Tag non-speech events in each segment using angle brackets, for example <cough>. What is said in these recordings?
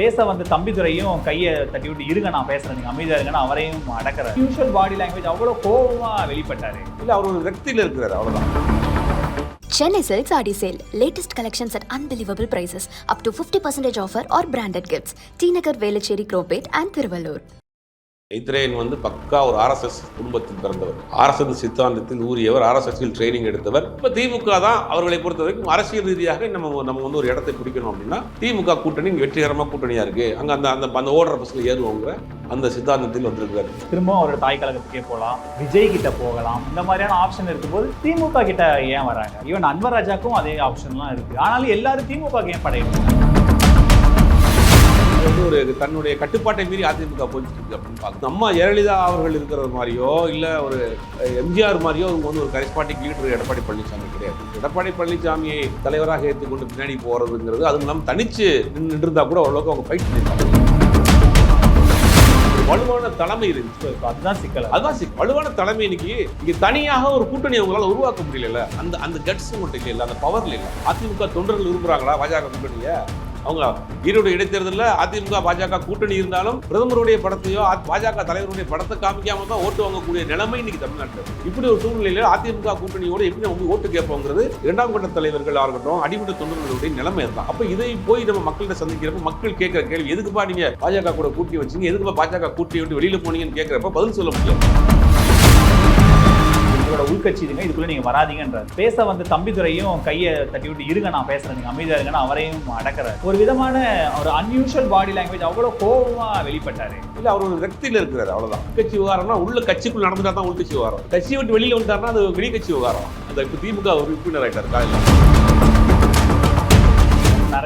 பேச வந்து தம்பிதுரையும் கையை தட்டி விட்டு இருங்க நான் பேசுறேன் நீங்க அமைதியா இருங்கன்னு அவரையும் அடக்கிற யூஷுவல் பாடி லாங்குவேஜ் அவ்வளவு கோபமா வெளிப்பட்டாரு இல்லை அவர் ஒரு வெக்தியில் இருக்கிறார் அவ்வளோதான் Chennai Silks Adi Sale. Latest collections at unbelievable prices. Up to 50% offer or branded gifts. T Nagar, Velachery, Cropate and Thiruvallur. Maitreyan வந்து பக்கா ஒரு ஆர்எஸ்எஸ் குடும்பத்தில் பிறந்தவர். ஆர்எஸ்எஸ் சித்தாந்தத்தில் ஊறியவர் ஆர்எஸ்எஸ்ஸில் ட்ரைனிங் எடுத்தவர். இப்போ திமுக தான் அவர்களை பொறுத்த வரைக்கும் அரசியல் ரீதியாக நம்ம நம்ம வந்து ஒரு இடத்தை பிடிக்கணும் அப்படின்னா திமுக கூட்டணி வெற்றிகரமாக கூட்டணியாக இருக்கு. அங்கே அந்த அந்த அந்த ஓடுற பஸ்ஸில் ஏறுவோங்கிற அந்த சித்தாந்தத்தில் வந்திருக்கிறார். திரும்ப அவரோட தாய் கழகத்துக்கே போகலாம் விஜய் கிட்ட போகலாம். இந்த மாதிரியான ஆப்ஷன் இருக்கும்போது திமுக கிட்ட ஏன் வராங்க? ஈவன் அன்வர் ராஜாக்கும் அதே ஆப்ஷன்லாம் இருக்கு. ஆனாலும் எல்லாரும் திமுக ஏன் படையணும்? வந்து ஒரு தன்னுடைய கட்டுப்பாட்டை மீறி அதிமுக போயிட்டு இருக்கு அப்படின்னு பார்க்கணும். அம்மா ஜெயலலிதா அவர்கள் இருக்கிறது மாதிரியோ இல்லை ஒரு எம்ஜிஆர் மாதிரியோ அவங்க வந்து ஒரு கரிஸ்பாட்டிக் லீடர் எடப்பாடி பழனிசாமி கிடையாது. எடப்பாடி பழனிசாமியை தலைவராக ஏற்றுக்கொண்டு பின்னாடி போகிறதுங்கிறது அதுவும் இல்லாமல் தனிச்சு நின்று இருந்தா கூட ஓரளவுக்கு அவங்க ஃபைட் பண்ணியிருக்காங்க வலுவான தலைமை இருந்துச்சு அதுதான் சிக்கல். அதுதான் சி- வலுவான தலைமை இன்னைக்கு இங்க தனியாக ஒரு கூட்டணி அவங்களால உருவாக்க முடியல அந்த அந்த கட்ஸ் மட்டும் இல்லை அந்த பவர்ல இல்லை. அதிமுக தொண்டர்கள் விரும்புறாங்களா பாஜக கூட்டணிய அவங்க ஈரோடு இடைத்தேர்தலில் அதிமுக பாஜக கூட்டணி இருந்தாலும் பிரதமருடைய படத்தையோ பாஜக தலைவருடைய படத்தை காமிக்காம தான் ஓட்டு வாங்கக்கூடிய நிலைமை இன்னைக்கு தமிழ்நாட்டில் இப்படி ஒரு சூழ்நிலையில அதிமுக கூட்டணியோட எப்படி நம்ம ஓட்டு கேட்போங்கிறது இரண்டாம் கட்ட தலைவர்களாக இருக்கட்டும் அடிமட்ட தொண்டர்களுடைய நிலைமை தான் அப்போ இதை போய் நம்ம மக்கள்கிட்ட சந்திக்கிறப்ப மக்கள் கேட்குற கேள்வி எதுக்குப்பா நீங்க பாஜக கூட கூட்டி வச்சீங்க? எதுக்குப்பா பாஜக கூட்டி விட்டு வெளியில போனீங்கன்னு கேட்கிறப்ப பதில் சொல்ல முடியாது. உங்களோட உள்கட்சி இதுங்க இதுக்குள்ள நீங்க வராதீங்கன்றார். பேச வந்து தம்பிதுரையும் கையை தட்டி விட்டு இருங்க நான் பேசுறேன். நீங்க அமைதியா இருங்கன்னு அவரையும் அடக்கிற ஒரு விதமான ஒரு அன்யூஷுவல் பாடி லாங்குவேஜ் அவ்வளவு கோபமா வெளிப்பட்டாரு. இல்ல அவர் ஒரு வெக்தியில இருக்கிறாரு அவ்வளவுதான். கட்சி விவகாரம்னா உள்ள கட்சிக்குள் நடந்துட்டா தான் உள்கட்சி விவகாரம். கட்சியை விட்டு வெளியில வந்துட்டாருன்னா அது வெளி கட்சி விவகாரம். அந்த இப்ப திமுக ஒரு உறுப்பினர் ஆயிட்டாரு காலையில.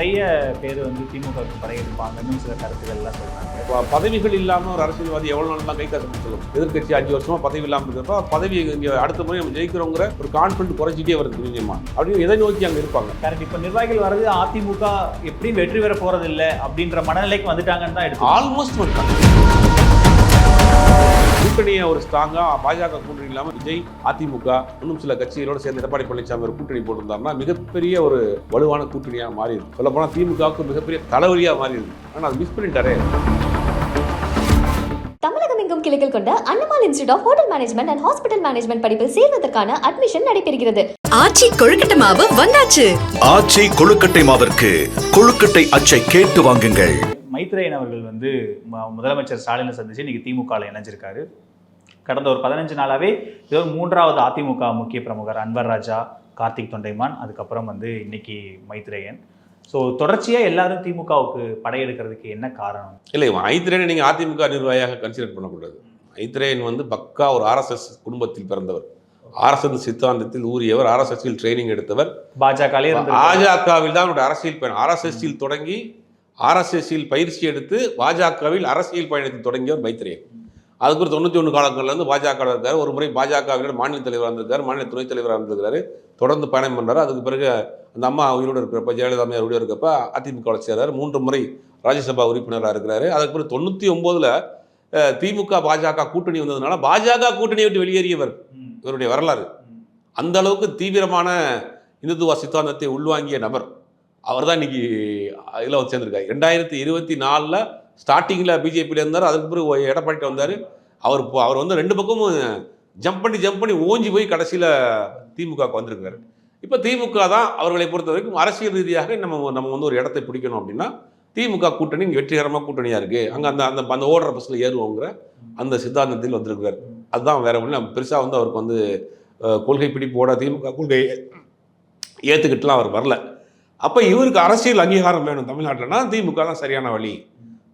நிறைய பேர் வந்து திமுக க்கு படையெடுப்பாங்கன்னு சில கருத்துக்கள் எல்லாம் சொல்றாங்க. இப்ப பதவிகள் இல்லாம ஒரு அரசியல்வாதி எவ்வளவு நாள் கை காசு சொல்லும் எதிர்கட்சி அஞ்சு வருஷமா பதவி இல்லாம இருக்கிறப்ப பதவி இங்க அடுத்த முறை நம்ம ஜெயிக்கிறோங்கிற ஒரு கான்பிடன்ட் குறைச்சிட்டே வருது கொஞ்சமா அப்படின்னு எதை நோக்கி அங்க இருப்பாங்க? கரெக்ட் இப்ப நிர்வாகிகள் வர்றது அதிமுக எப்படியும் வெற்றி பெற போறது இல்ல அப்படின்ற மனநிலைக்கு வந்துட்டாங்கன்னு தான் எடுத்து ஆல்மோஸ்ட் வந்துட்டாங்க. கூட்டணியை ஒரு ஸ்ட்ராங்கா பாஜக கூட்டணி இல்லாம விஜய் அதிமுக இன்னும் சில கட்சிகளோட சேர்ந்து எடப்பாடி பழனிசாமி ஒரு கூட்டணி போட்டிருந்தாருன்னா மிகப்பெரிய ஒரு வலுவான கூட்டணியா மாறி இருக்கு சொல்ல போனா திமுகவுக்கு மிகப்பெரிய தலைவலியா மாறி இருக்கு ஆனா அது மிஸ் பண்ணிட்டாரே. தமிழகம் எங்கும் கிளைகள் கொண்ட Annamal institute of hotel management and hospital management படிப்பில் சேர்வதற்கான அட்மிஷன் நடைபெறுகிறது. ஆச்சி கொழுக்கட்டை மாவு வந்தாச்சு. ஆச்சி கொழுக்கட்டை மாவிற்கு கொழுக்கட்டை அச்சை கேட்டு வாங்குங்கள். மைத்ரேயன் அவர்கள் வந்து முதலமைச்சர் ஸ்டாலினை சந்திச்சு இன்னைக்கு திமுகவில் இணைஞ்சிருக்காரு. கடந்த ஒரு பதினஞ்சு நாளாவே இது மூன்றாவது அதிமுக முக்கிய பிரமுகர் அன்வர் ராஜா கார்த்திக் தொண்டைமான் அதுக்கப்புறம் வந்து இன்னைக்கு மைத்ரேயன். ஸோ தொடர்ச்சியாக எல்லாரும் திமுகவுக்கு படையெடுக்கிறதுக்கு என்ன காரணம்? இல்லை ஐத்திரேயனை நீங்கள் அதிமுக நிர்வாகியாக கன்சிடர் பண்ணக்கூடாது. ஐத்திரேயன் வந்து பக்கா ஒரு ஆர்எஸ்எஸ் குடும்பத்தில் பிறந்தவர். ஆர்எஸ்எஸ் சித்தாந்தத்தில் ஊறியவர் ஆர்எஸ்எஸ்ஸில் ட்ரைனிங் எடுத்தவர். இருந்து பாஜகவில் தான் அவருடைய அரசியல் பயணம். ஆர்எஸ்எஸ்ஸில் தொடங்கி ஆர்எஸ்எஸ்ஸில் பயிற்சி எடுத்து பாஜகவில் அரசியல் பயணத்தை தொடங்கியவர் மைத்திரேயன் அதுக்கு ஒரு தொண்ணூற்றி ஒன்று காலங்கள்லேருந்து பாஜக இருக்கார். ஒரு முறை பாஜகவினர் மாநில தலைவராக இருந்திருக்காரு மாநில துணைத் தலைவராக இருந்திருக்காரு தொடர்ந்து பயணம் பண்ணுறாரு அதுக்கு பிறகு அந்த அம்மா உயிரோடு இருக்கிறப்ப ஜெயலலிதா அம்மையார் உயிரோடு இருக்கப்ப அதிமுக சேர்றார் மூன்று முறை ராஜ்யசபா உறுப்பினராக இருக்கிறாரு. அதுக்கு பிறகு தொண்ணூற்றி ஒம்போதில் திமுக பாஜக கூட்டணி வந்ததுனால பாஜக கூட்டணியை விட்டு வெளியேறியவர் இவருடைய வரலாறு. அந்த அளவுக்கு தீவிரமான இந்துத்துவ சித்தாந்தத்தை உள்வாங்கிய நபர். அவர் தான் இன்னைக்கு இதில் வந்து சேர்ந்துருக்காரு. ரெண்டாயிரத்தி இருபத்தி நாலில் ஸ்டார்டிங்கில் பிஜேபியில் இருந்தார் அதுக்கு பிறகு எடப்பாடிட்டு வந்தார். அவர் இப்போ அவர் வந்து ரெண்டு பக்கமும் ஜம்ப் பண்ணி ஜம்ப் பண்ணி ஓஞ்சி போய் கடைசியில் திமுகவுக்கு வந்திருக்காரு. இப்போ திமுக தான் அவர்களை பொறுத்த வரைக்கும் அரசியல் ரீதியாக நம்ம நம்ம வந்து ஒரு இடத்தை பிடிக்கணும் அப்படின்னா திமுக கூட்டணி வெற்றிகரமாக கூட்டணியாக இருக்குது அங்கே அந்த அந்த அந்த ஓடுற பஸ்ஸில் ஏறுவோங்கிற அந்த சித்தாந்தத்தில் வந்திருக்கார் அதுதான் வேற ஒன்றும் பெருசாக வந்து அவருக்கு வந்து கொள்கை பிடிப்போட திமுக கொள்கையை ஏற்றுக்கிட்டுலாம் அவர் வரல. அப்போ இவருக்கு அரசியல் அங்கீகாரம் வேணும். தமிழ்நாட்டில்னா திமுக தான் சரியான வழி.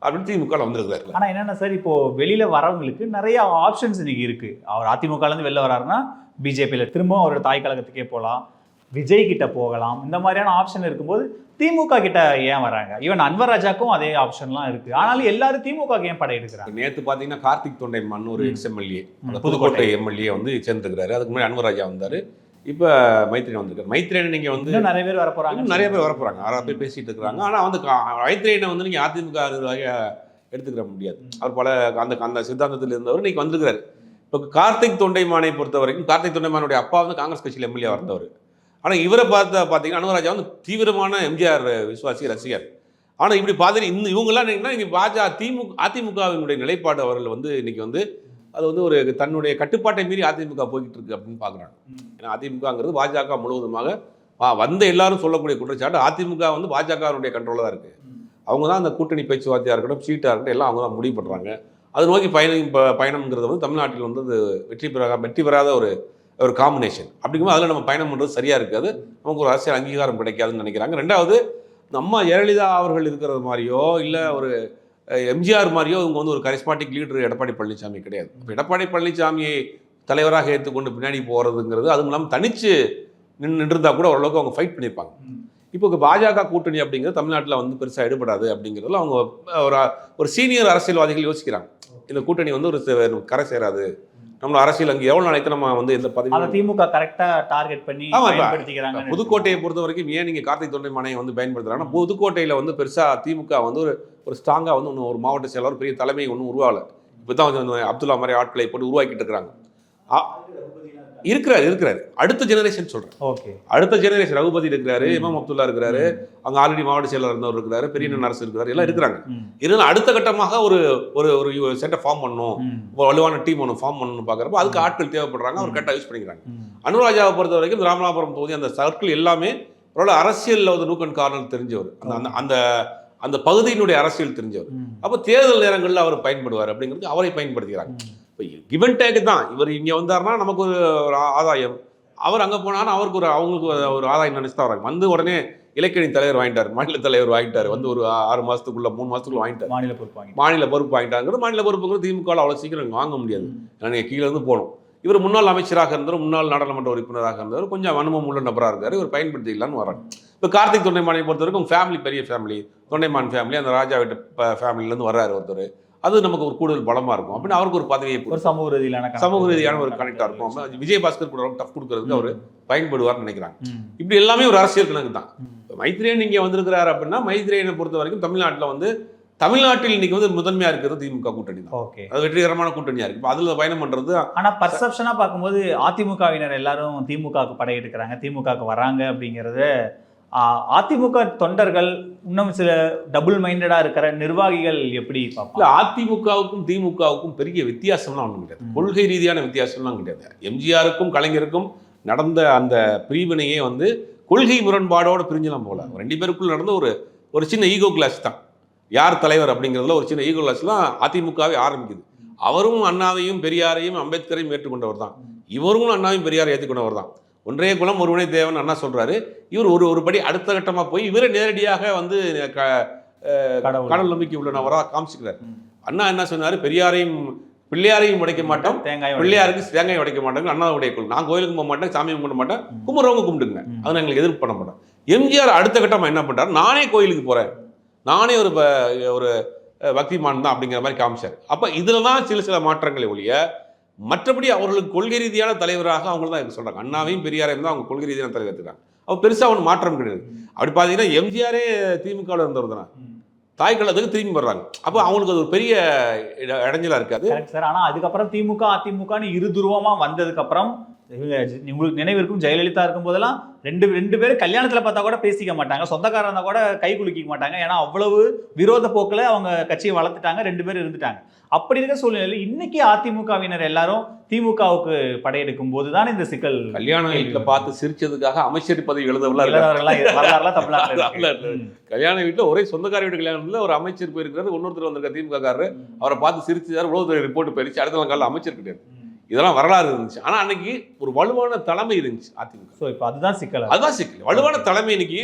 அப்படின்னு திமுக வந்திருக்காரு. ஆனா என்னன்னா சார் இப்போ வெளியில வரவங்களுக்கு நிறைய ஆப்ஷன்ஸ் இன்னைக்கு இருக்கு. அவர் அதிமுகல இருந்து வெளில வராருன்னா பிஜேபியில திரும்ப அவரோட தாய் கழகத்துக்கே போகலாம் விஜய் கிட்ட போகலாம். இந்த மாதிரியான ஆப்ஷன் இருக்கும்போது திமுக கிட்ட ஏன் வராங்க? ஈவன் அன்வர் ராஜாக்கும் அதே ஆப்ஷன்லாம் இருக்கு. ஆனாலும் எல்லாரும் திமுக ஏன் படையெடுக்கிறாங்க நேற்று பார்த்தீங்கன்னா கார்த்திக் தொண்டைமான் ஒரு ம். எக்ஸ் எம்எல்ஏ அந்த புதுக்கோட்டை எம்எல்ஏ வந்து சேர்ந்துருக்காரு அதுக்கு முன்னாடி அன்வராஜா வந்தார். இப்போ மைத்ரேயன் வந்திருக்காரு. மைத்ரேயன் நீங்கள் வந்து இன்னும் நிறைய பேர் வர போறாங்க இன்னும் நிறைய பேர் வரப்போறாங்க. ஆறாறு பேர் பேசிட்டு இருக்கிறாங்க. ஆனால் வந்து மைத்ரேயனை வந்து நீங்கள் அதிமுக எடுத்துக்கிற முடியாது. அவர் பல அந்த அந்த சித்தாந்தத்தில் இருந்தவர் இன்னைக்கு வந்திருக்கிறாரு. இப்போ கார்த்திக் தொண்டைமானை பொறுத்த வரைக்கும் கார்த்திக் தொண்டைமானுடைய அப்பா வந்து காங்கிரஸ் கட்சியில் எம்எல்ஏ வந்தவர் ஆனால் இவரை பார்த்த பார்த்தீங்கன்னா அனுராஜா வந்து தீவிரமான எம்ஜிஆர் விசுவாசி ரசிகர். ஆனால் இப்படி பார்த்துட்டு இந்த இவங்கெல்லாம் என்னன்னா இங்கே பாஜக திமுக அதிமுகவினுடைய நிலைப்பாடு அவர்கள் வந்து இன்னைக்கு வந்து அது வந்து ஒரு தன்னுடைய கட்டுப்பாட்டை மீறி அதிமுக போய்கிட்டு இருக்கு அப்படின்னு பார்க்குறாங்க. ஏன்னா அதிமுகங்கிறது பாஜக முழுவதுமாக வந்த எல்லாரும் சொல்லக்கூடிய குற்றச்சாட்டு அதிமுக வந்து பாஜகவுடைய கண்ட்ரோலில் தான் இருக்குது அவங்க தான் அந்த கூட்டணி பேச்சுவார்த்தையாக இருக்கட்டும் சீட்டாக இருக்கட்டும் எல்லாம் அவங்க தான் முடிவு பண்ணுறாங்க அது நோக்கி பயணம் பயணம்ங்கிறது வந்து தமிழ்நாட்டில் வந்து அது வெற்றி பெறா வெற்றி பெறாத ஒரு ஒரு காம்பினேஷன் அப்படிங்கும்போது அதில் நம்ம பயணம் பண்ணுறது சரியாக இருக்காது. நமக்கு ஒரு அரசியல் அங்கீகாரம் கிடைக்காதுன்னு நினைக்கிறாங்க. ரெண்டாவது நம்ம ஜெயலலிதா அவர்கள் இருக்கிறது மாதிரியோ இல்லை ஒரு எம்ஜிஆர் மாதிரியோ இவங்க வந்து ஒரு கரிஸ்மாட்டிக் லீடர் எடப்பாடி பழனிசாமி கிடையாது. இப்போ எடப்பாடி பழனிசாமியை தலைவராக ஏற்றுக்கொண்டு பின்னாடி போகிறதுங்கிறது அதுவும் இல்லாமல் தனிச்சு நின்று நின்றுருந்தா கூட ஓரளவுக்கு அவங்க ஃபைட் பண்ணியிருப்பாங்க இப்போ பாஜக கூட்டணி அப்படிங்கிறது தமிழ்நாட்டில் வந்து பெருசாக எடுபடாது அப்படிங்கிறதுல அவங்க ஒரு ஒரு சீனியர் அரசியல்வாதிகள் யோசிக்கிறாங்க. இந்த கூட்டணி வந்து ஒரு கரை சேராது. நம்ம அரசியல் அங்கே எவ்வளோ நாளைக்கு நம்ம வந்து அதை பதவி திமுக கரெக்டா டார்கெட் பண்ணி பயன்படுத்திக்கிறாங்க புதுக்கோட்டையை பொறுத்த வரைக்கும் ஏன் நீங்கள் கார்த்திக் தொண்டை மனையை வந்து பயன்படுத்துறாங்கன்னா புதுக்கோட்டையில் வந்து பெருசாக திமுக வந்து ஒரு ஒரு ஸ்ட்ராங்காக வந்து ஒன்று ஒரு மாவட்ட செயலாளர் பெரிய தலைமை ஒன்றும் உருவாகலை. இப்போ தான் வந்து அப்துல்லா மாதிரி ஆட்களை போட்டு உருவாக்கிட்டு இருக்கிறாங்க. இருக்கிறாரு இருக்கிறாரு. அடுத்த ஜெனரேஷன் சொல்கிறேன் ஓகே. அடுத்த ஜெனரேஷன் ரகுபதி இருக்கிறாரு இமாம் அப்துல்லா இருக்கிறாரு அங்கே ஆல்ரெடி மாவட்ட செயலாளர் இருந்தவர் இருக்கிறாரு பெரிய அரசு இருக்கிறாரு எல்லாம் இருக்கிறாங்க. இருந்தாலும் அடுத்த கட்டமாக ஒரு ஒரு ஒரு செட்டை ஃபார்ம் பண்ணணும் ஒரு வலுவான டீம் ஒன்று ஃபார்ம் பண்ணணும்னு பார்க்குறப்ப அதுக்கு ஆட்கள் தேவைப்படுறாங்க அவர் கரெக்டாக யூஸ் பண்ணிக்கிறாங்க. அனுராஜாவை பொறுத்த வரைக்கும் ராமநாதபுரம் தொகுதி அந்த சர்க்கிள் எல்லாமே ஒரு அரசியலில் வந்து நூக்கன் கார்னர் தெரிஞ்சவர். அந்த அந்த அந்த அந்த பகுதியினுடைய அரசியல் தெரிஞ்சவர். அப்போ தேர்தல் நேரங்களில் அவர் பயன்படுவார் அப்படிங்கிறது அவரை பயன்படுத்திக்கிறாங்க. இப்போ கிவன் டேக் தான். இவர் இங்கே வந்தாருன்னா நமக்கு ஒரு ஆதாயம். அவர் அங்கே போனாலும் அவருக்கு ஒரு அவங்களுக்கு ஒரு- ஆதாயம் நினைச்சு தான் வராங்க. வந்து உடனே இலக்கியணி தலைவர் வாங்கிட்டார் மாநில தலைவர் வாங்கிட்டார். வந்து ஒரு ஆறு மாதத்துக்குள்ள மூணு மாதத்துக்குள்ள வாங்கிட்டார். மாநில பொறுப்பு வாங்கி மாநில பொறுப்பு வாங்கிட்டாங்கிறது மாநில பொறுப்புங்கிறது திமுக அவ்வளோ சீக்கிரம் வாங்க முடியாது. ஏன்னா நீங்கள் கீழே இருந்து போகணும். இவர் முன்னாள் அமைச்சராக இருந்தவர் முன்னாள் நாடாளுமன்ற உறுப்பினராக இருந்தவர் கொஞ்சம் அனுபவம் உள்ள நபராக இருக்காரு இவர் பயன்படுத்திக்கலாம்னு வராங்க இப்போ கார்த்திக் தொண்டைமானை பொறுத்த வரைக்கும் ஃபேமிலி பெரிய ஃபேமிலி தொண்டைமான் ஃபேமிலி அந்த ராஜா வீட்டு ஃபேமிலிலேருந்து வர்றாரு ஒருத்தர். அது நமக்கு ஒரு கூடுதல் பலமாக இருக்கும். அப்படின்னு அவருக்கு ஒரு பதவியை ஒரு சமூக ரீதியிலான. சமூக ரீதியான ஒரு கனெக்டாக இருக்கும். விஜயபாஸ்கர் கூட டஃப் கொடுக்கறதுக்கு அவர் பயன்படுவார்னு நினைக்கிறாங்க. இப்படி எல்லாமே ஒரு அரசியல் கணக்கு தான். மைத்ரேயன் இங்கே வந்திருக்கிறாரு அப்படின்னா மைத்ரேயனை பொறுத்த வரைக்கும் தமிழ்நாட்டில் வந்து தமிழ்நாட்டில் இன்னைக்கு வந்து முதன்மையாக இருக்கிறது திமுக கூட்டணி தான். ஓகே. அது வெற்றிகரமான கூட்டணியாக இருக்கு. இப்போ அதில் பயணம் பண்ணுறது ஆனா பர்செப்ஷனா பார்க்கும்போது அதிமுகவினர் எல்லாரும் திமுகவுக்கு படையெடுக்கிறாங்க திமுகவுக்கு வராங்க அப்படிங்கறத அதிமுக தொண்டர்கள் இன்னும் சில டபுள் மைண்டடா இருக்கிற நிர்வாகிகள் எப்படி இல்லை பார்ப்பாங்க அதிமுகவுக்கும் திமுகவுக்கும் பெரிய வித்தியாசம்லாம் ஒன்றும் கிடையாது. கொள்கை ரீதியான வித்தியாசம்லாம் கிடையாது. எம்ஜிஆருக்கும் கலைஞருக்கும் நடந்த அந்த பிரிவினையே வந்து கொள்கை முரண்பாடோட பிரிஞ்சலாம் போல. ரெண்டு பேருக்குள்ள நடந்த ஒரு ஒரு சின்ன ஈகோ கிளாஸ் தான். யார் தலைவர் அப்படிங்கிறதுல ஒரு சின்ன ஈகோ கிளாஸ்லாம் அதிமுகவே ஆரம்பிக்குது. அவரும் அண்ணாவையும் பெரியாரையும் அம்பேத்கரையும் ஏற்றுக்கொண்டவர் தான். இவரும் அண்ணாவையும் பெரியாரை ஏற்றுக்கொண்டவர் தான். ஒன்றே குலம் ஒருவனே தேவன் அண்ணா சொல்றாரு. இவர் ஒரு ஒரு படி அடுத்த கட்டமா போய் இவரை நேரடியாக வந்து க- கடவுள். நம்பிக்கை உள்ளவராக காமிச்சுக்கிறார். ம். அண்ணா என்ன சொன்னாரு? பெரியாரையும் பிள்ளையாரையும் உடைக்க மாட்டோம். தேங்காய் பிள்ளையாருக்கு தேங்காய் உடைக்க மாட்டாங்க அண்ணாவுடைய கொள் நான் கோயிலுக்கு போக மாட்டேன் சாமி கும்பிட மாட்டேன். கும்பிட்றவங்க கும்பிடுங்க. அதை எங்களுக்கு எதிர்ப்பு பண்ண மாட்டோம். எம்ஜிஆர் அடுத்த கட்டமா என்ன பண்றாரு? நானே கோயிலுக்கு போறேன். நானே ஒரு ஒரு பக்திமான் தான் அப்படிங்கிற மாதிரி காமிச்சார். அப்ப இதுல தான் சில சில மாற்றங்களை ஒழிய மற்றபடி அவர்களுக்கு கொள்கை ரீதியான தலைவராக அவங்க தான் சொல்றாங்க. அண்ணாவையும் பெரியாரையும் தான் அவங்க கொள்கை ரீதியான தலைவர் எடுத்துக்காங்க அப்போ பெருசா ஒன்றும் மாற்றம் கிடையாது. அப்படி பார்த்தீங்கன்னா எம்ஜிஆரே திமுகவில் இருந்தவர் தானே. தாய் கழகத்துக்கு திரும்பி வர்றாங்க. அப்போ அவங்களுக்கு அது ஒரு பெரிய இட- இடைஞ்சலா இருக்காது. சார் ஆனா அதுக்கப்புறம் திமுக அதிமுகன்னு இரு துருவமா உங்களுக்கு நினைவு இருக்கும் ஜெயலலிதா இருக்கும் போதெல்லாம் ரெண்டு ரெண்டு பேரும் கல்யாணத்துல பார்த்தா கூட பேசிக்க மாட்டாங்க. சொந்தக்காரங்க இருந்தா கூட கை குலுக்கிக்க மாட்டாங்க. ஏன்னா அவ்வளவு விரோத போக்குல அவங்க கட்சியை வளர்த்துட்டாங்க ரெண்டு பேரும் இருந்துட்டாங்க. அப்படி இருக்க சூழ்நிலையில் இன்னைக்கு அதிமுகவினர் எல்லாரும் திமுகவுக்கு படையெடுக்கும் போதுதான் இந்த சிக்கல் கல்யாண வீட்டில் பார்த்து சிரிச்சதுக்காக அமைச்சர் பதவி எழுதவெல்லாம் தமிழ்நாட்டுல. <laughs> கல்யாண வீட்டில் ஒரே சொந்தக்கார வீட்டு கல்யாணத்தில் ஒரு அமைச்சர் போயிருக்காரு இன்னொருத்தர் வந்திருக்க திமுக காரரு அவரை பார்த்து சிரிச்சார் உளவுத்துறை ரிப்போர்ட் போயிருச்சு. அடுத்த நாள் காலையில் அமைச்சர் கிடையாது இதெல்லாம் வரலாறு இருந்துச்சு. ஆனா அன்னைக்கு ஒரு வலுவான தலைமை இருந்துச்சு அதிமுக. சோ இப்போ அதுதான் சிக்கல். அதுதான் சிக்கல். வலுவான தலைமை இன்னைக்கு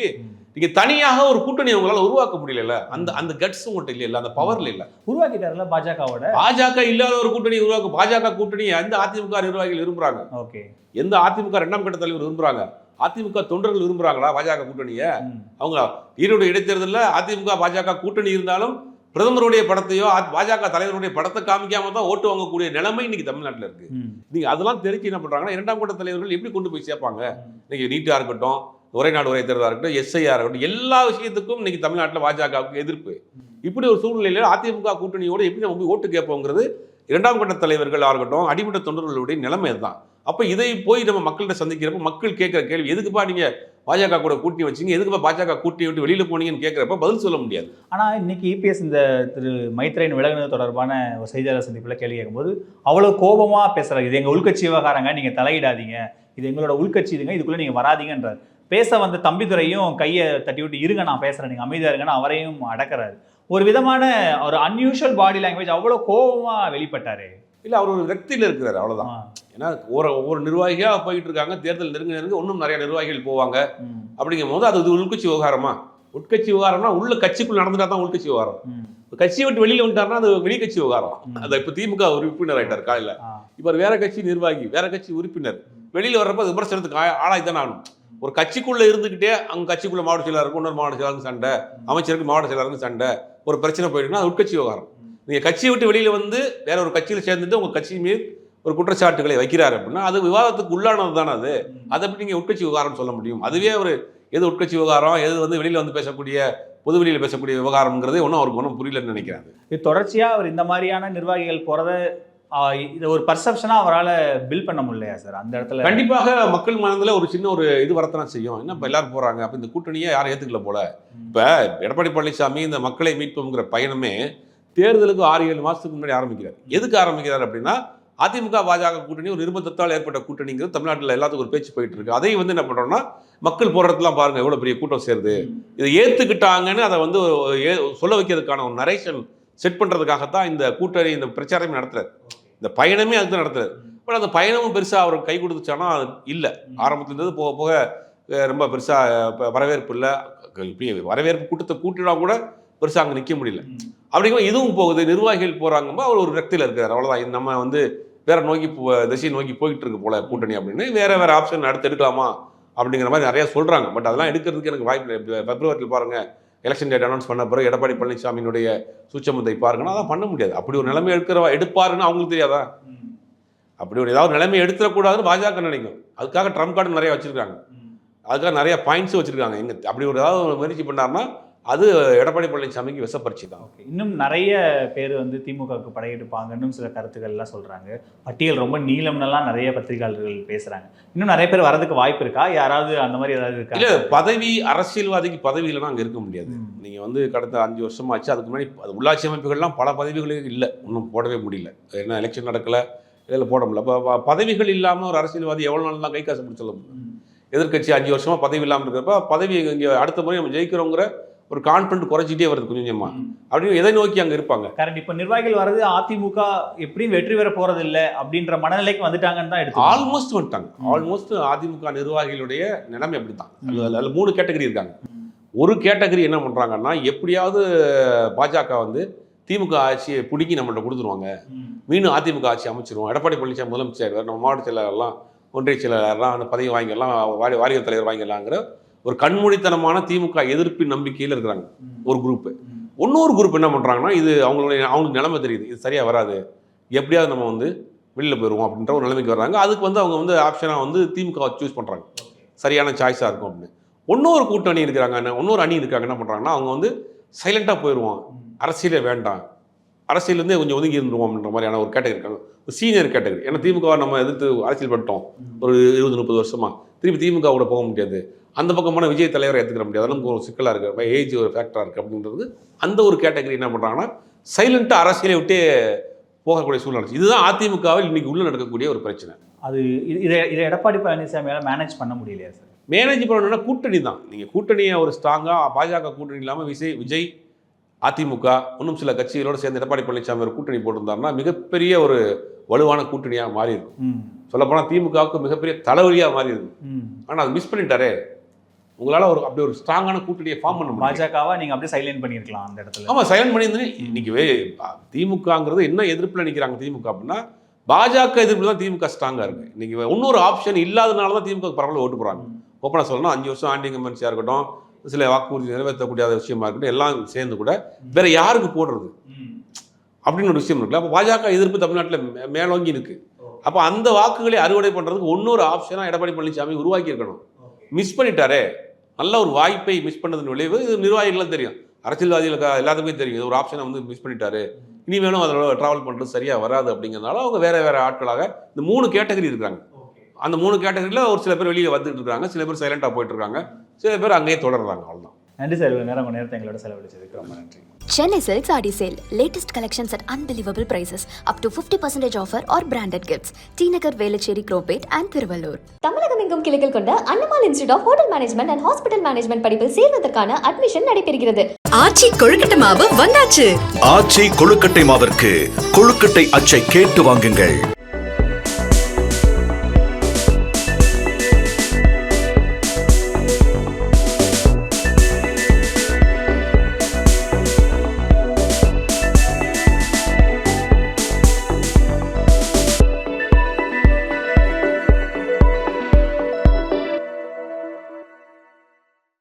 நீங்க தனியாக ஒரு கூட்டணி உங்களால உருவாக்க முடியல அந்த அந்த கட்ஸ் உங்கள்கிட்ட இல்ல அந்த பவர்ல இல்ல? உருவாக்கிட்டாருல பாஜகவோட? பாஜக இல்லாத ஒரு கூட்டணி உருவாக்க பாஜக கூட்டணி எந்த அதிமுக நிர்வாகிகள் விரும்புறாங்க? ஓகே எந்த அதிமுக இரண்டாம் கட்ட தலைவர் விரும்புறாங்க? அதிமுக தொண்டர்கள் விரும்புறாங்களா பாஜக கூட்டணியை? அவங்க ஈரோடு இடைத்தேர்தலில் அதிமுக பாஜக கூட்டணி இருந்தாலும் பிரதமருடைய படத்தையோ பாஜக தலைவருடைய படத்தை காமிக்காம தான் ஓட்டு வாங்கக்கூடிய நிலைமை இன்னைக்கு தமிழ்நாட்டில் இருக்கு. நீங்க அதெல்லாம் தெரிஞ்சு என்ன பண்றாங்கன்னா இரண்டாம் கட்ட தலைவர்கள் எப்படி கொண்டு போய் சேர்ப்பாங்க? இன்னைக்கு நீட்டா இருக்கட்டும் ஒரே நாடு ஒரே தேர்தலாக இருக்கட்டும் எஸ்ஐஆ இருக்கட்டும் எல்லா விஷயத்துக்கும் இன்னைக்கு தமிழ்நாட்டில் பாஜகவுக்கு எதிர்ப்பு. இப்படி ஒரு சூழ்நிலையில அதிமுக கூட்டணியோட எப்படி நம்ம போய் ஓட்டு கேட்போங்கிறது இரண்டாம் கட்ட தலைவர்களாக இருக்கட்டும் அடிமட்ட தொண்டர்களுடைய நிலைமை அதுதான். அப்போ இதை போய் நம்ம மக்கள்கிட்ட சந்திக்கிறப்ப மக்கள் கேட்குற கேள்வி எதுக்குப்பா நீங்க பாஜக கூட கூட்டி வச்சிங்க? எதுக்குப்பா பாஜக கூட்டி விட்டு வெளியில் போனீங்கன்னு கேட்குறப்ப பதில் சொல்ல முடியாது. ஆனால் இன்னைக்கு இபிஎஸ் இந்த திரு மைத்ரேயன் விலகினது தொடர்பான ஒரு செய்தியாளர் சந்திப்பில் கேள்வி கேட்கும்போது அவ்வளோ கோபமாக பேசுகிறாங்க இது எங்கள் உள்கட்சி விவகாரங்க நீங்கள் தலையிடாதீங்க. இது எங்களோட உள்கட்சி இதுங்க இதுக்குள்ளே நீங்கள் வராதீங்கன்றார். பேச வந்த தம்பிதுரையும் கையை தட்டி விட்டு இருங்க நான் பேசுகிறேன் நீங்கள் அமைதியாக இருங்கன்னு அவரையும் அடக்கிறாரு. ஒரு விதமான ஒரு அன்யூஷுவல் பாடி லாங்குவேஜ் அவ்வளோ கோபமாக வெளிப்பட்டார். இல்ல அவர் ஒரு விரக்தியில இருக்கிறாரு அவ்வளவுதான். ஆ, ஏன்னா ஒரு ஒவ்வொரு நிர்வாகியா போயிட்டு இருக்காங்க தேர்தல் நெருங்க நெருங்க இன்னும் நிறைய நிர்வாகிகள் போவாங்க. அப்படிங்கும் போது அது ஒரு உள்கட்சி விவகாரமா? உட்கட்சி விவகாரம்னா உள்ள கட்சிக்குள்ள நடந்துட்டா தான் உள்கட்சி விவகாரம். கட்சியை விட்டு வெளியில வந்துட்டாருன்னா அது வெளிக்கட்சி விவகாரம். ம். அது இப்ப திமுக உறுப்பினர் ஆயிட்டார் காலையில. இவர் வேற கட்சி நிர்வாகி வேற கட்சி உறுப்பினர். வெளியில வர்றப்ப அது விமர்சனத்துக்கு ஆ- ஆளாய்த்தானே ஆகணும். ஒரு கட்சிக்குள்ள இருந்துகிட்டே அங்க கட்சிக்குள்ள மாவட்ட செயலாளருக்கு இன்னொரு மாவட்ட செயலாளருக்கு சண்டை அமைச்சருக்கு மாவட்ட செயலாளருக்கு சண்டை ஒரு பிரச்சனை போயிட்டுனா அது உட்கட்சி விவகாரம். நீங்க கட்சியை விட்டு வெளியில வந்து வேற ஒரு கட்சியில சேர்ந்துட்டு உங்க கட்சி மீது ஒரு குற்றச்சாட்டுகளை வைக்கிறாரு அப்படின்னா அது விவாதத்துக்கு உள்ளானது தானே அது? அதை எப்படி நீங்க உட்கட்சி விவகாரம் சொல்ல முடியும்? அதுவே ஒரு எது உட்கட்சி விவகாரம் எது வந்து வெளியில வந்து பேசக்கூடிய பொது வெளியில பேசக்கூடிய விவகாரம்ங்கிறதே ஒன்றும் அவருக்கு ஒன்றும் புரியலன்னு நினைக்கிறேன் இது தொடர்ச்சியா அவர் இந்த மாதிரியான நிர்வாகிகள் போறத ஆ, இது ஒரு பர்செப்ஷனா அவரால் பில் பண்ண முடியலையா சார்? அந்த இடத்துல கண்டிப்பாக மக்கள் மனதில் ஒரு சின்ன ஒரு இது வரத்தான் செய்யும். என்ன இப்போ எல்லாரும் போறாங்க? அப்போ இந்த கூட்டணியை யாரும் ஏத்துக்கல போல. இப்போ எடப்பாடி பழனிசாமி இந்த மக்களை மீட்போங்கிற பயணமே தேர்தலுக்கு ஆறு ஏழு மாதத்துக்கு முன்னாடி ஆரம்பிக்கிறார். எதுக்கு ஆரம்பிக்கிறார் அப்படின்னா அதிமுக பாஜக கூட்டணி ஒரு நிர்பந்தத்தால் ஏற்பட்ட கூட்டணிங்கிறது தமிழ்நாட்டில் எல்லாத்துக்கும் ஒரு பேச்சு போயிட்டு இருக்கு. அதையும் வந்து என்ன பண்ணுறோம்னா மக்கள் போடுறதுலாம் பாருங்க எவ்வளோ பெரிய கூட்டம் சேருது. இதை ஏற்றுக்கிட்டாங்கன்னு அதை வந்து ஏ- சொல்ல வைக்கிறதுக்கான ஒரு நரேஷன் செட் பண்ணுறதுக்காகத்தான் இந்த கூட்டணி இந்த பிரச்சாரமே நடத்துறாரு. இந்த பயணமே அதுதான் நடத்துறாரு. பட் அந்த பயணமும் பெருசாக அவருக்கு கை கொடுத்துச்சானா அது இல்லை. ஆரம்பத்துலேருந்து போக போக ரொம்ப பெருசாக வரவேற்பு இல்லை. வரவேற்பு கூட்டத்தை கூட்டினா கூட பெருசா அங்க நிக்க முடியல. அப்படிங்கும்போது இதுவும் போகுது. நிர்வாகிகள் போறாங்கப்போ அவர் ஒரு ரக்தியில் இருக்காரு. அவ்வளவுதான். இது நம்ம வந்து வேற நோக்கி திசையை நோக்கி போயிட்டு இருக்கு போல கூட்டணி அப்படின்னு. வேற வேற ஆப்ஷன் அடுத்து எடுக்கலாமா அப்படிங்கிற மாதிரி நிறைய சொல்றாங்க. பட் அதெல்லாம் எடுக்கிறதுக்கு எனக்கு வாய்ப்பு இல்லை. பிப்ரவரியில் பாருங்க. எலெக்ஷன் டேட் அனௌன்ஸ் பண்ண பிறகு எடப்பாடி பழனிசாமியினுடைய சூச்சமுத்தை பாருங்கன்னா அதான் பண்ண முடியாது. அப்படி ஒரு நிலைமை எடுக்கிற எடுப்பாருன்னு அவங்களுக்கு தெரியாதா? அப்படி ஒரு ஏதாவது நிலைமை எடுத்துடக்கூடாதுன்னு பாஜக நினைக்கும். அதுக்காக ட்ரம்ப் கார்டு நிறைய வச்சிருக்காங்க. அதுக்காக நிறைய பாயிண்ட்ஸும் வச்சிருக்காங்க. எங்க அப்படி ஒரு ஏதாவது முயற்சி பண்ணாருன்னா அது எடப்பாடி பழனிசாமிக்கு விஷப்பரிச்சு தான் ஓகே இன்னும் நிறைய பேர் வந்து திமுகவுக்கு படையெடுப்பாங்கன்னு சில கருத்துக்கள்லாம் சொல்றாங்க. பட்டியல் ரொம்ப நீளம்னெல்லாம் நிறைய பத்திரிகையாளர்கள் பேசுறாங்க. இன்னும் நிறைய பேர் வரதுக்கு வாய்ப்பு இருக்கா? யாராவது அந்த மாதிரி ஏதாவது இல்ல இருக்கா பதவி அரசியல்வாதிக்கு பதவி இல்லைன்னா அங்க இருக்க முடியாது. ம். நீங்க வந்து கடந்த அஞ்சு வருஷமா ஆச்சு அதுக்கு முன்னாடி அது உள்ளாட்சி அமைப்புகள்லாம் பல பதவிகளே இல்லை. இன்னும் போடவே முடியல. ஏன்னா எலெக்ஷன் நடக்கல இதில் போட முடியல. அப்போ ப- பதவிகள் இல்லாம ஒரு அரசியல்வாதி எவ்வளவு நாள் தான் கை காசு பிடிச்சல ம். எதிர்க்கட்சி அஞ்சு வருஷமா பதவி இல்லாமல் இருக்கிறப்ப பதவி இங்க அடுத்த முறை நம்ம ஜெயிக்கிறோங்கிற ஒரு கான்ஃபிடன்ட் குறைச்சிட்டே வருது கொஞ்சம் கொஞ்சமா. ம். அப்படின்னு எதை நோக்கி அங்க இருப்பாங்க? கரெக்ட் இப்போ நிர்வாகிகள் வர்றது அதிமுக எப்படியும் வெற்றி பெற போறது இல்ல அப்படின்ற மனநிலைக்கு வந்துட்டாங்கன்னு தான் எடுத்து ஆல்மோஸ்ட் வந்துட்டாங்க. ஆல்மோஸ்ட் அதிமுக நிர்வாகிகளுடைய நிலைமை அப்படித்தான். ம். அதுல- மூணு கேட்டகரி இருக்காங்க. ஒரு கேட்டகரி என்ன பண்றாங்கன்னா எப்படியாவது பாஜக வந்து திமுக ஆட்சியை பிடுங்கி நம்மள்ட்ட கொடுத்துருவாங்க. மீண்டும் அதிமுக ஆட்சி அமைச்சிருவோம். எடப்பாடி பழனிசாமி முதலமைச்சர் நம்ம மாவட்ட செயலாளர்லாம் ஒன்றிய செயலாளர்லாம் அந்த பதவி வாங்கிடலாம் வாரி வாரிய தலைவர் வாங்கிடலாங்கிற ஒரு கண்மூடித்தனமான திமுக எதிர்ப்பின் நம்பிக்கையில் இருக்கிறாங்க. ஒரு குரூப் இன்னொரு குரூப் என்ன பண்ணுறாங்கன்னா இது அவங்களுடைய அவங்களுக்கு நிலைமை தெரியுது. இது சரியாக வராது. எப்படியாவது நம்ம வந்து வெளியில் போயிடுவோம் அப்படின்ற ஒரு நிலைமைக்கு வர்றாங்க. அதுக்கு வந்து அவங்க வந்து ஆப்ஷனாக வந்து திமுக சூஸ் பண்ணுறாங்க சரியான சாய்ஸாக இருக்கும் அப்படின்னு. இன்னொரு கூட்டணி இருக்கிறாங்க இன்னொரு அணி இருக்காங்க என்ன பண்ணுறாங்கன்னா அவங்க வந்து சைலண்ட்டாக போயிடுவோம் அரசியலே வேண்டாம். அரசியலேருந்தே கொஞ்சம் ஒதுங்கி இருந்துருவோம் அப்படின்ற மாதிரியான ஒரு கேட்டகரி இருக்காங்க. ஒரு சீனியர் கேட்டகரி ஏன்னா திமுக நம்ம எதிர்த்து அரசியல் பட்டோம் ஒரு இருபது முப்பது வருஷமா. திருப்பி திமுக கூட போக முடியாது. அந்த பக்கமான விஜய் தலைவரை ஏற்றுக்கிற முடியாது. அதெல்லாம் ஒரு சிக்கலாக இருக்குது ஏஜ் ஒரு ஃபேக்டராக இருக்குது அப்படின்றது அந்த ஒரு கேட்டகரி என்ன பண்ணுறாங்கன்னா சைலண்ட்டாக அரசியலை விட்டே போகக்கூடிய சூழ்நிலை இதுதான் அதிமுகவில் இன்னைக்கு உள்ள நடக்கக்கூடிய ஒரு பிரச்சனை. அது இது- இதை எடப்பாடி பழனிசாமியால மேனேஜ் பண்ண முடியலையா சார் மேனேஜ் பண்ணணும்னா கூட்டணி தான். நீங்கள் கூட்டணியை ஒரு ஸ்ட்ராங்காக பாஜக கூட்டணி இல்லாமல் விஜய் விஜய் அதிமுக இன்னும் சில கட்சிகளோடு சேர்ந்து எடப்பாடி பழனிசாமி ஒரு கூட்டணி போட்டிருந்தாருன்னா மிகப்பெரிய ஒரு வலுவான கூட்டணியாக மாறி இருக்கும் சொல்லப்போனால் திமுகவுக்கு மிகப்பெரிய தலைவலியாக மாறி இருக்கும் ஆனால் அது மிஸ் பண்ணிட்டாரே. உங்களால் ஒரு அப்படி ஒரு ஸ்ட்ராங்கான கூட்டணியை ஃபார்ம் பண்ண முடியும். பாஜகவா நீங்க அப்படியே சைலண்ட் பண்ணியிருக்கலாம் அந்த இடத்துல. ஆமாம் சைலண்ட் பண்ணியிருந்தேன். இன்னைக்கு திமுகங்கிறது என்ன எதிர்ப்பில் நிற்கிறாங்க திமுக அப்படின்னா பாஜக எதிர்ப்பில் தான் திமுக ஸ்ட்ராங்காக இருக்குது இன்னைக்கு இன்னொரு ஆப்ஷன் இல்லாதனால தான் திமுக பரவாயில்ல ஓட்டு போகிறாங்க ஓப்பனாக சொல்லணும் அஞ்சு வருஷம் ஆண்டிங் எம்என்சியாக இருக்கட்டும் சில வாக்குறுதி நிறைவேற்றக்கூடிய விஷயமா இருக்கட்டும் எல்லாம் சேர்ந்து கூட வேற யாருக்கு போடுறது. அப்படின்னு ஒரு விஷயம் இருக்குல்ல. அப்போ பாஜக எதிர்ப்பு தமிழ்நாட்டில் மேலோங்கி இருக்கு. அப்போ அந்த வாக்குகளை அறுவடை பண்ணுறதுக்கு இன்னொரு ஆப்ஷனாக எடப்பாடி பழனிசாமி உருவாக்கி இருக்கணும் மிஸ் பண்ணிட்டாரே. நல்ல ஒரு வாய்ப்பை மிஸ் பண்ணதன் விளைவு இது நிர்வாகிகளும் தெரியும். அரசியல்வாதிகளுக்கு எல்லாத்துக்குமே தெரியும். இது ஒரு ஆப்ஷனை வந்து மிஸ் பண்ணிட்டாரு. வேணும் அதில் ட்ராவல் பண்ணுறது சரியாக வராது அப்படிங்கிறதுனால அவங்க வேறு வேறு ஆட்களாக இந்த மூணு கேட்டகரி இருக்காங்க அந்த மூணு கேட்டகரியில் ஒரு சில பேர் வெளியில் வந்துட்டு இருக்காங்க. சில பேர் சைலண்டாக போயிட்டு இருக்காங்க. சில பேர் அங்கேயே தொடர்றாங்க. அவ்வளோதான் நன்றி சார் இவ்வளவு நேரம் நேரத்தை எங்களோட செலவழிச்சதுக்கு ரொம்ப நன்றி Chennai Silks Adi Sale. Latest collections at unbelievable prices. Up to 50% offer or branded gifts. T Nagar, Velachery, Cropate and Thiruvallur. தமிழகம் எங்கும் கிளைகள் கொண்ட Annamal institute of hotel management and hospital management படிப்பில் சேர்வதற்கான அட்மிஷன் நடைபெறுகிறது ஆச்சி கொழுக்கட்டை மாவு வந்தாச்சு ஆச்சி கொழுக்கட்டை மாவிற்கு கொழுக்கட்டை அச்சை கேட்டு வாங்குங்கள்